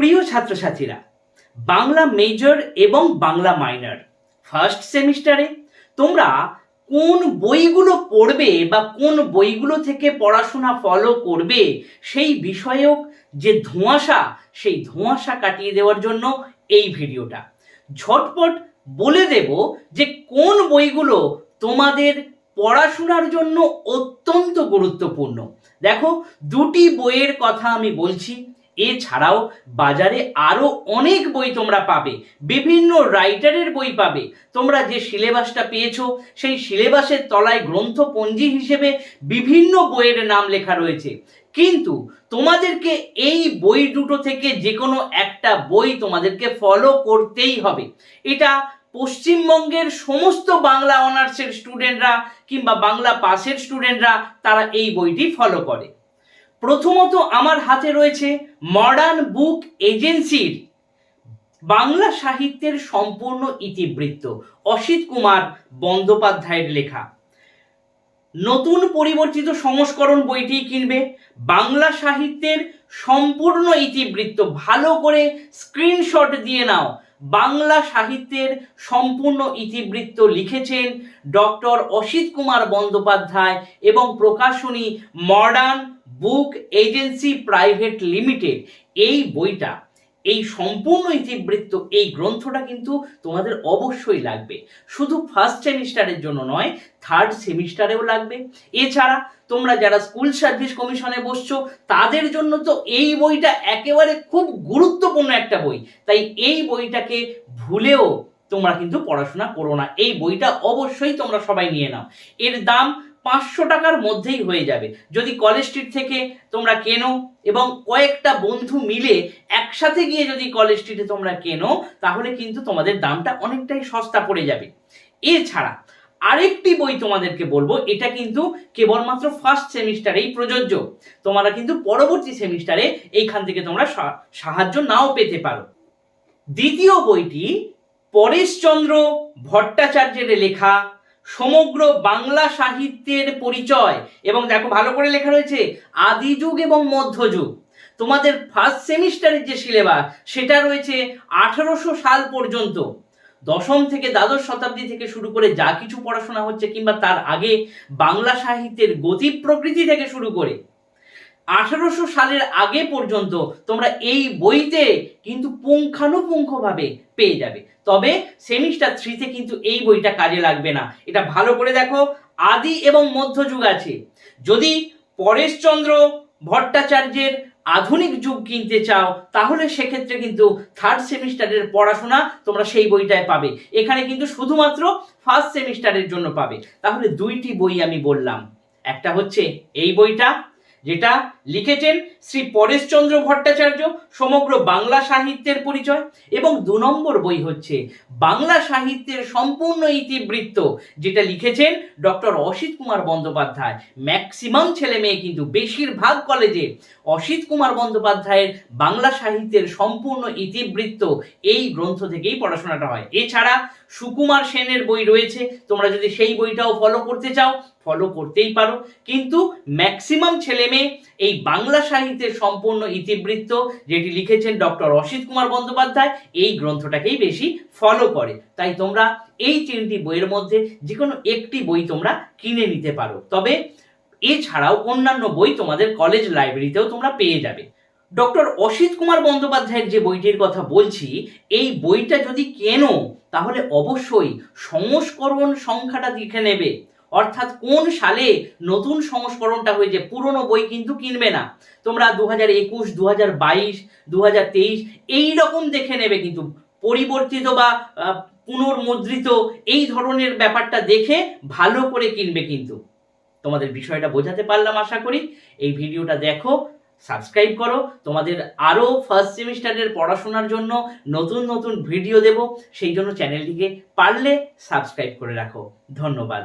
প্রিয় ছাত্রছাত্রীরা, বাংলা মেজর এবং বাংলা মাইনর ফার্স্ট সেমিস্টারে তোমরা কোন বইগুলো পড়বে বা কোন বইগুলো থেকে পড়াশোনা ফলো করবে সেই বিষয়ক যে ধোঁয়াশা, সেই ধোঁয়াশা কাটিয়ে দেওয়ার জন্য এই ভিডিওটা। ঝটপট বলে দেব যে কোন বইগুলো তোমাদের পড়াশোনার জন্য অত্যন্ত গুরুত্বপূর্ণ। দেখো, দুটি বইয়ের কথা আমি বলছি। এছাড়াও বাজারে আরও অনেক বই তোমরা পাবে। বিভিন্ন রাইটারের বই পাবে। তোমরা যে সিলেবাসটা পেয়েছ, সেই সিলেবাসের তলায় গ্রন্থপঞ্জি হিসেবে বিভিন্ন বইয়ের নাম লেখা রয়েছে। কিন্তু তোমাদেরকে এই বই দুটো থেকে যে কোনো একটা বই তোমাদেরকে ফলো করতেই হবে। এটা পশ্চিমবঙ্গের সমস্ত বাংলা অনার্সের স্টুডেন্টরা কিংবা বাংলা পাসের স্টুডেন্টরা তারা এই বইটি ফলো করে। প্রথমত আমার হাতে রয়েছে মডার্ন বুক এজেন্সির বাংলা সাহিত্যের সম্পূর্ণ ইতিবৃত্ত অসিত কুমার বন্দ্যোপাধ্যায়ের লেখা। নতুন পরিবর্তিত সংস্করণ বইটি কিনবে। বাংলা সাহিত্যের সম্পূর্ণ ইতিবৃত্ত ভালো করে স্ক্রিনশট দিয়ে নাও। বাংলা সাহিত্যের সম্পূর্ণ ইতিবৃত্ত লিখেছেন ডক্টর অসিত কুমার বন্দ্যোপাধ্যায় এবং প্রকাশনী modern book agency private limited এই বইটা, এই সম্পূর্ণ ইতিবৃত্ত, এই গ্রন্থটা কিন্তু তোমাদের অবশ্যই লাগবে। শুধু ফার্স্ট সেমিস্টারের জন্য নয় থার্ড সেমিস্টারেও লাগবে। এছাড়া তোমরা যারা স্কুল সার্ভিস কমিশনে বসছো, তাদের জন্য তো এই বইটা একেবারে খুব গুরুত্বপূর্ণ একটা বই। তাই এই বইটাকে ভুলেও তোমরা কিন্তু পড়াশোনা করো না। এই বইটা অবশ্যই তোমরা সবাই নিয়ে নাও। এর দাম পাঁচশো টাকার মধ্যেই হয়ে যাবে। যদি কলেজ স্ট্রিট থেকে তোমরা কেনো এবং কয়েকটা বন্ধু মিলে একসাথে গিয়ে যদি কলেজ স্ট্রিটে তোমরা কেনো, তাহলে কিন্তু তোমাদের দামটা অনেকটাই সস্তা পড়ে যাবে। এছাড়া আরেকটি বই তোমাদেরকে বলব, এটা কিন্তু কেবলমাত্র ফার্স্ট সেমিস্টারেই প্রযোজ্য। তোমরা কিন্তু পরবর্তী সেমিস্টারে এইখান থেকে তোমরা সাহায্য নাও পেতে পারো। দ্বিতীয় বইটি পরেশচন্দ্র ভট্টাচার্যের লেখা সমগ্র বাংলা সাহিত্যের পরিচয়। এবং দেখো ভালো করে লেখা রয়েছে আদিযুগ এবং মধ্যযুগ তোমাদের ফার্স্ট সেমিস্টারের যে সিলেবাস সেটা রয়েছে আঠারোশো সাল পর্যন্ত। দশম থেকে দ্বাদশ শতাব্দী থেকে শুরু করে যা কিছু পড়াশোনা হচ্ছে, কিংবা তার আগে বাংলা সাহিত্যের গতি প্রকৃতি থেকে শুরু করে। আঠারোশো সালের আগে পর্যন্ত তোমরা এই বইতে কিন্তু পুঙ্খানুপুঙ্খভাবে পেয়ে যাবে। তবে সেমিস্টার থ্রিতে কিন্তু এই বইটা কাজে লাগবে না। এটা ভালো করে দেখো, আদি এবং মধ্যযুগ আছে। যদি পরেশচন্দ্র ভট্টাচার্যের আধুনিক যুগ কিনতে চাও, তাহলে সেক্ষেত্রে কিন্তু থার্ড সেমিস্টারের পড়াশোনা তোমরা সেই বইটায় পাবে। এখানে কিন্তু শুধুমাত্র ফার্স্ট সেমিস্টারের জন্য পাবে। তাহলে দুইটি বই আমি বললাম। একটা হচ্ছে এই বইটা যেটা লিখেছেন শ্রী পরেশচন্দ্র ভট্টাচার্য, সমগ্র বাংলা সাহিত্যের পরিচয়। এবং দু নম্বর বই হচ্ছে, বাংলা সাহিত্যের সম্পূর্ণ ইতিবৃত্ত, যেটা লিখেছেন ডক্টর অসিত কুমার বন্দ্যোপাধ্যায়। ম্যাক্সিমাম ছেলে মেয়ে কিন্তু বেশিরভাগ কলেজে অসিত কুমার বন্দ্যোপাধ্যায়ের বাংলা সাহিত্যের সম্পূর্ণ ইতিবৃত্ত এই গ্রন্থ থেকেই পড়াশোনাটা হয়। এছাড়া সুকুমার সেনের বই রয়েছে, তোমরা যদি সেই বইটাও ফলো করতে চাও ফলো করতেই পারো। কিন্তু ম্যাক্সিমাম ছেলে মেয়ে এই বাংলা সাহিত্যের সম্পূর্ণ ইতিবৃত্ত যেটি লিখেছেন ডক্টর অসিত কুমার বন্দ্যোপাধ্যায়, এই গ্রন্থটাকেই বেশি ফলো করে। তাই তোমরা এই তিনটি বইয়ের মধ্যে যে কোনো একটি বই তোমরা কিনে নিতে পারো। তবে এছাড়াও অন্যান্য বই তোমাদের কলেজ লাইব্রেরিতেও তোমরা পেয়ে যাবে। ডক্টর অসিত কুমার বন্দ্যোপাধ্যায়ের যে বইটির কথা বলছি, এই বইটা যদি কেনো, তাহলে অবশ্যই সংস্করণ সংখ্যাটা দেখে নেবে। অর্থাৎ কোন সালে নতুন সংস্করণটা হয়েছে? পুরনো বই কিন্তু কিনবে না। তোমরা দু হাজার একুশ দু হাজার বাইশ দু হাজার তেইশ এইরকম দেখে নেবে কিন্তু। পরিবর্তিত বা পুনর্মুদ্রিত এই ধরনের ব্যাপারটা দেখে ভালো করে কিনবে কিন্তু। তোমাদের বিষয়টা বোঝাতে পারলাম আশা করি। এই ভিডিওটা দেখো, সাবস্ক্রাইব করো। তোমাদের আরও ফার্স্ট সেমিস্টারের পড়াশোনার জন্য নতুন নতুন ভিডিও দেব। সেই জন্য চ্যানেলটিকে পারলে সাবস্ক্রাইব করে রাখো। ধন্যবাদ।